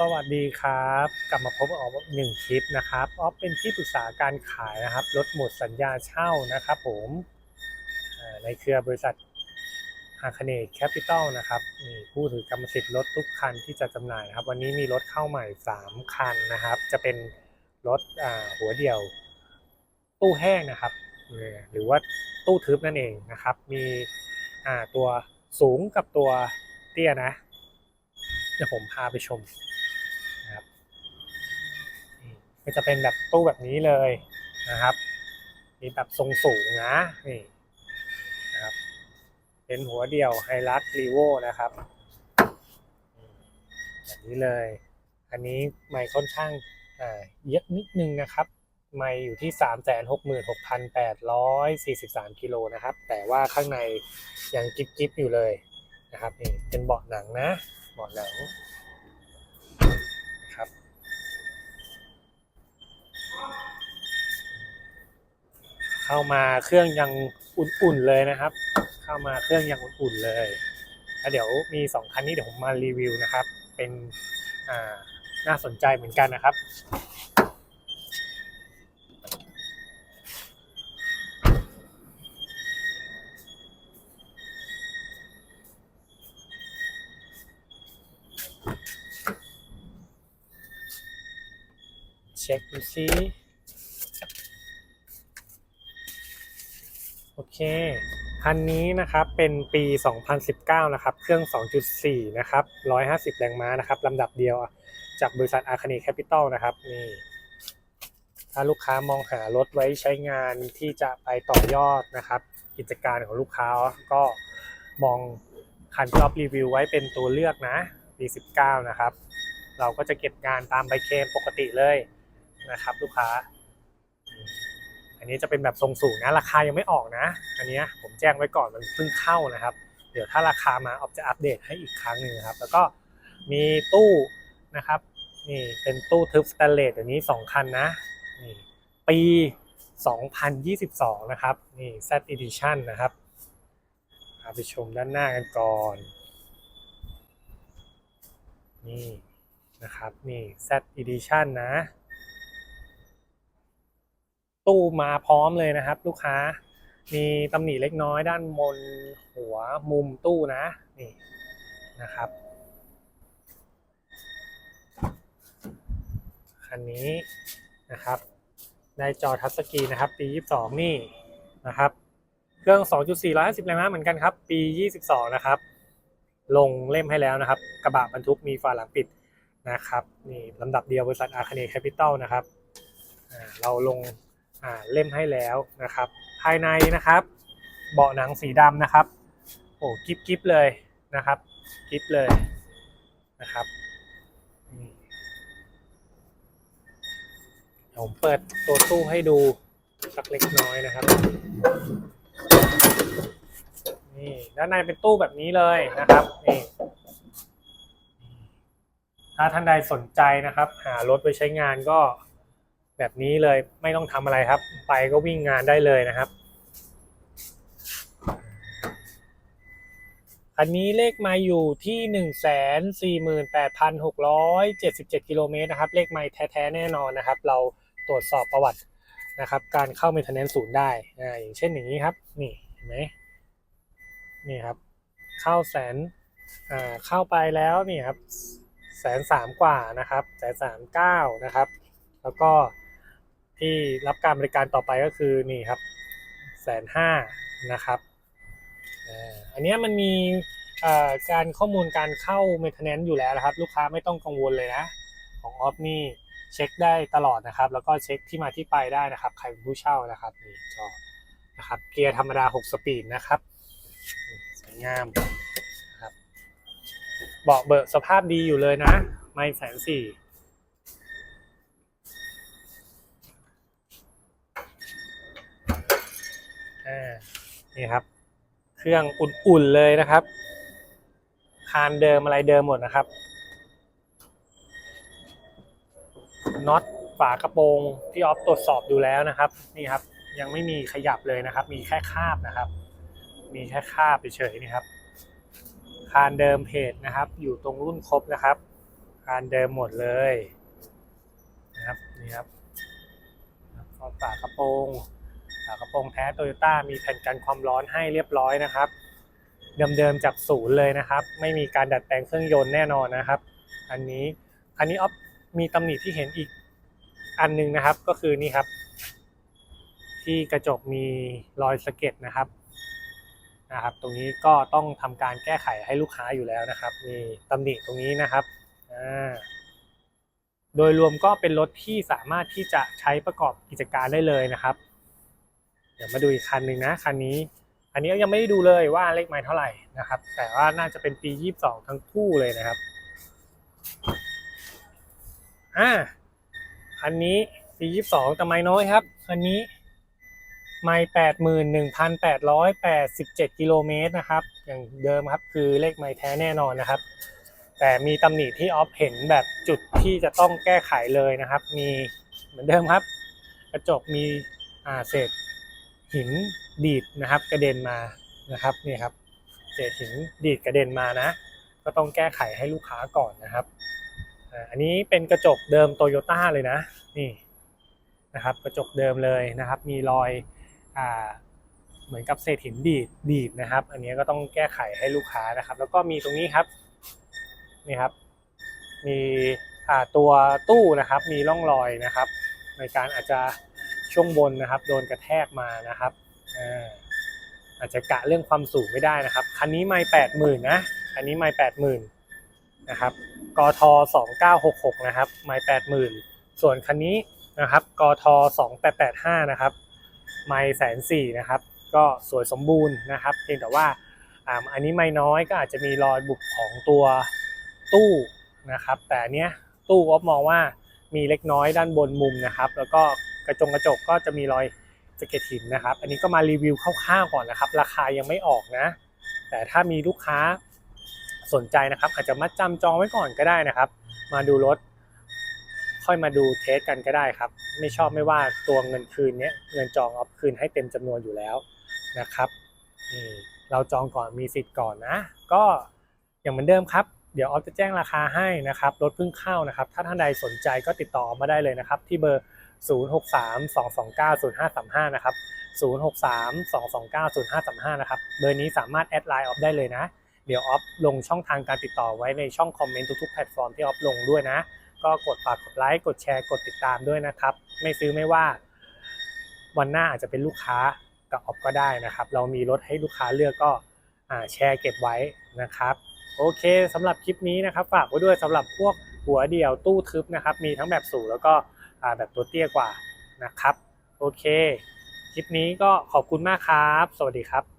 สวัสดีครับ กลับมาพบกับออฟหนึ่งคลิปนะครับออฟเป็นที่ปรึกษาการขายนะครับรถหมดสัญญาเช่านะครับผมในเครือบริษัทอาคเนตแคปิตอลนะครับมีผู้ถือกรรมสิทธิ์รถทุกคันที่จะจำหน่ายนะครับ วันนี้มีรถเข้าใหม่ 3 คันนะครับ จะเป็นรถหัวเดี่ยว ตู้แห้งนะครับ หรือว่าตู้ทึบนั่นเองนะครับ มีตัวสูงกับตัวเตี้ยนะเดี๋ยวผมพาไปชมนะครับนี่ ก็จะเป็นแบบตู้แบบนี้เลยนะครับมีแบบทรงสูงนะนี่นะครับเป็นหัวเดี่ยวไฮรักรีโวนะครับแบบนี้เลย อันนี้ไมค์ค่อนข้างเยอะนิดนึงนะครับไมค์อยู่ที่ 366,843 กิโลนะครับ แต่ว่าข้างในยังกิ๊บกิ๊บอยู่เลยนะครับนี่เป็นเบาะหนังนะเบาะหนัง เข้ามาเครื่องยังอุ่นๆเลยนะครับ เข้ามาเครื่องยังอุ่นๆเลยแล้วเดี๋ยวมีสองคันนี้เดี๋ยวผมมารีวิวนะครับ เป็นน่าสนใจเหมือนกันนะครับเช็คดูซิ เค คันนี้นะครับเป็นปี 2019 นะครับ เครื่อง 2.4 นะครับ 150 แรงม้านะครับลำดับเดียวจากบริษัทอาคา e แคปิตอลนะครับนี่ถ้าลูกค้ามองหารถไว้ใช้งานที่จะไปต่อยอดนะครับ กิจการของลูกค้าก็มองคันที่ออฟรีวิวไว้เป็นตัวเลือกนะปี19 นะครับ เราก็จะเก็บงานตามใบเคมปกติเลยนะครับ ลูกค้า อันนี้จะเป็นแบบทรงสูงนะ ราคายังไม่ออกนะ อันนี้ผมแจ้งไว้ก่อนมันเพิ่งเข้านะครับ เดี๋ยวถ้าราคามาออฟจะอัปเดตให้อีกครั้งหนึ่งครับ แล้วก็มีตู้นะครับนี่เป็นตู้ทึบสแตนเลสอย่างนี้ 2 คันนะนี่ปี 2022 นะครับนี่ Z Edition นะครับพาไปชมด้านหน้ากันก่อน นี่นะครับ นี่ Z Edition นะ ตู้มาพร้อมเลยนะครับ ลูกค้า มีตำหนิเล็กน้อยด้านบนหัวมุมตู้นะนี่นะครับ คันนี้นะครับได้จอทัชสกรีนะครับ ปี 22 นี่นะครับ เครื่อง 2.4 150แรงม้าเหมือนกันครับ ปี 22 นะครับ ลงเล่มให้แล้วนะครับ กระบะบรรทุกมีฝาหลังปิดนะครับ นี่ลำดับเดียวบริษัทอาคเนแคปิตอลนะครับ เราลง เล่มให้แล้วนะครับ ภายในนะครับ เบาะหนังสีดำนะครับ โอ้กิบกิบเลยนะครับกิบเลยนะครับผมเปิดตัวตู้ให้ดูสักเล็กน้อยนะครับนี่ด้านในเป็นตู้แบบนี้เลยนะครับนี่ถ้าท่านใดสนใจนะครับ หารถไปใช้งานก็ แบบนี้เลยไม่ต้องทำอะไรครับ ไปก็วิ่งงานได้เลยนะครับอันนี้เลขไมาอยู่ที่หนึ่งแสนสี่หมื่นแปดพันหกร้อยเจ็ดสิบเจ็ดกิโลเมตรนะครับ เลขไม้แท้ ๆ แน่นอนนะครับ เราตรวจสอบประวัตินะครับ การเข้าเมนเทนแนนศูนย์ได้อ่าอย่างเช่นอย่างนี้ครับ นี่เห็นไหมนี่ครับ เข้าแสนอ่าเข้าไปแล้วนี่ครับแสนสามกว่านะครับแสนสามเก้านะครับ แล้วก็ ที่รับการบริการต่อไปก็คือนี่ครับแสนห้านะครับอันนี้มันมีการข้อมูลการเข้า maintenance อยู่แล้วนะครับ ลูกค้าไม่ต้องกังวลเลยนะ ของออฟนี่เช็คได้ตลอดนะครับ แล้วก็เช็คที่มาที่ไปได้นะครับ ใครเป็นผู้เช่านะครับนี่จอนะครับเกียร์ธรรมดา 6 สปีดนะครับสวยงามนะครับเบาะเบิกสภาพดีอยู่เลยนะ ไม่แสนสี่ นี่ครับ เครื่องอุ่นๆเลยนะครับ คานเดิมอะไรเดิมหมดนะครับน็อตฝากระโปรงที่ออฟตรวจสอบดูแล้วนะครับ นี่ครับ ยังไม่มีขยับเลยนะครับ มีแค่คาบนะครับ มีแค่คาบเฉยๆนี่ครับคานเดิมเพจนะครับ อยู่ตรงรุ่นครบนะครับการเดิมหมดเลยนะครับนี่ครับฝากระโปรงากระโปรงแท้โตโยต้ามีแผ่นกันความร้อนให้เรียบร้อยนะครับ เดิมๆจากศูนย์เลยนะครับ ไม่มีการดัดแปลงเครื่องยนต์แน่นอนนะครับ อันนี้อันนี้ออฟมีตำหนิที่เห็นอีกอันหนึงนะครับก็คือนี่ครับ ที่กระจกมีรอยสะเก็ดนะครับนะครับ ตรงนี้ก็ต้องทำการแก้ไขให้ลูกค้าอยู่แล้วนะครับ มีตำหนิตรงนี้นะครับอ่าโดยรวมก็เป็นรถที่สามารถที่จะใช้ประกอบกิจการได้เลยนะครับ เดี๋ยวมาดูอีกคันหนึ่งนะคันนี้ อันนี้ยังไม่ได้ดูเลยว่าเลขไม้เท่าไหร่นะครับ แต่ว่าน่าจะเป็นปี 22 ทั้งคู่เลยนะครับอ่าอันนี้ปี 22 แต่ไม้น้อยครับอันนี้ไม้81,887กิโลเมตรนะครับ อย่างเดิมครับคือเลขไม้แท้แน่นอนนะครับ แต่มีตำหนิที่ออฟเห็นแบบจุดที่จะต้องแก้ไขเลยนะครับ มีเหมือนเดิมครับ กระจกมีอ่าเศษ หินดีดนะครับ กระเด็นมานะครับนี่ครับเศษหินดีดกระเด็นมานะ ก็ต้องแก้ไขให้ลูกค้าก่อนนะครับอันนี้เป็นกระจกเดิมโตโยต้าเลยนะนี่นะครับกระจกเดิมเลยนะครับ มีรอยอ่าเหมือนกับเศษหินดีดดีดนะครับ อันนี้ก็ต้องแก้ไขให้ลูกค้านะครับ แล้วก็มีตรงนี้ครับนี่ครับ มีตัวตู้นะครับ มีร่องรอยนะครับ ในการอาจจะ ช่วงบนนะครับ โดนกระแทกมานะครับอาจจะกะเรื่องความสูงไม่ได้นะครับ คันนี้ไม่แปดหมื่นนะคันนี้ไม่แปดหมื่นนะครับกทสองเก้าหกหกนะครับไม่แปดหมื่นส่วนคันนี้นะครับกทสองแปดแปดห้านะครับไม่แสนสี่นะครับ ก็สวยสมบูรณ์นะครับเพียงแต่ว่าอ่าอันนี้ไม่น้อยก็อาจจะมีรอยบุบของตัวตู้นะครับ แต่เนี้ยตู้ก็มองว่ามีเล็กน้อยด้านบนมุมนะครับ แล้วก็ กระจงกระจกก็จะมีรอยสะเก็ดหินนะครับ อันนี้ก็มารีวิวคร่าวๆก่อนนะครับ ราคายังไม่ออกนะ แต่ถ้ามีลูกค้าสนใจนะครับ อาจจะมัดจำจองไว้ก่อนก็ได้นะครับ มาดูรถ ค่อยมาดูเทสกันก็ได้ครับ ไม่ชอบไม่ว่าตัวเงินคืนเนี้ยเงินจองเอาคืนให้เต็มจำนวนอยู่แล้วนะครับนี่เราจองก่อนมีสิทธิ์ก่อนนะ ก็อย่างเหมือนเดิมครับ เดี๋ยวออฟจะแจ้งราคาให้นะครับรถเพิ่งเข้านะครับ ถ้าท่านใดสนใจก็ติดต่อมาได้เลยนะครับ ที่เบอร์ 0632290535 นะครับ 0632290535 นะครับ เบอร์นี้สามารถแอดไลน์ออฟได้เลยนะ เดี๋ยวออฟลงช่องทางการติดต่อไว้ในช่องคอมเมนต์ทุกๆแพลตฟอร์มที่ออฟลงด้วยนะ ก็กดฝากกดไลค์ กดแชร์ กดติดตามด้วยนะครับ ไม่ซื้อไม่ว่า วันหน้าอาจจะเป็นลูกค้ากับออฟก็ได้นะครับ เรามีรถให้ลูกค้าเลือกก็แชร์เก็บไว้นะครับโอเคสำหรับคลิปนี้นะครับ ฝากไว้ด้วยสำหรับพวกหัวเดี่ยวตู้ทึบนะครับ มีทั้งแบบสูงแล้วก็าแบบตัวเตี้ยกว่านะครับ โอเค คลิปนี้ก็ขอบคุณมากครับ สวัสดีครับ